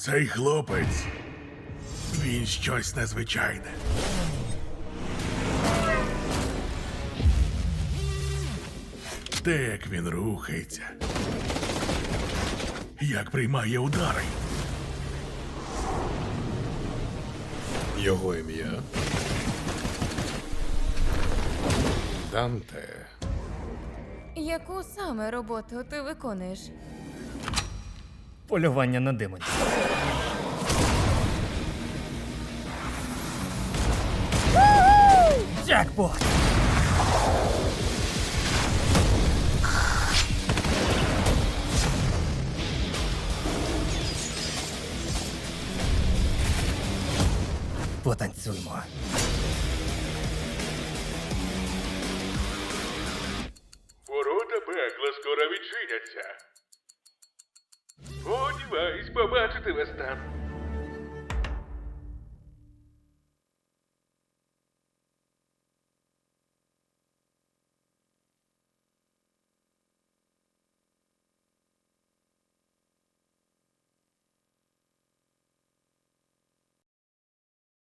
Цей хлопець. Він щось незвичайне. Те, як він рухається. Як приймає удари. Його ім'я. Данте. Яку саме роботу ти виконуєш? Полювання на демонів. Джекпот! Потанцюймо. Ворота пекла скоро відчиняться. Сподіваюсь побачити вас там.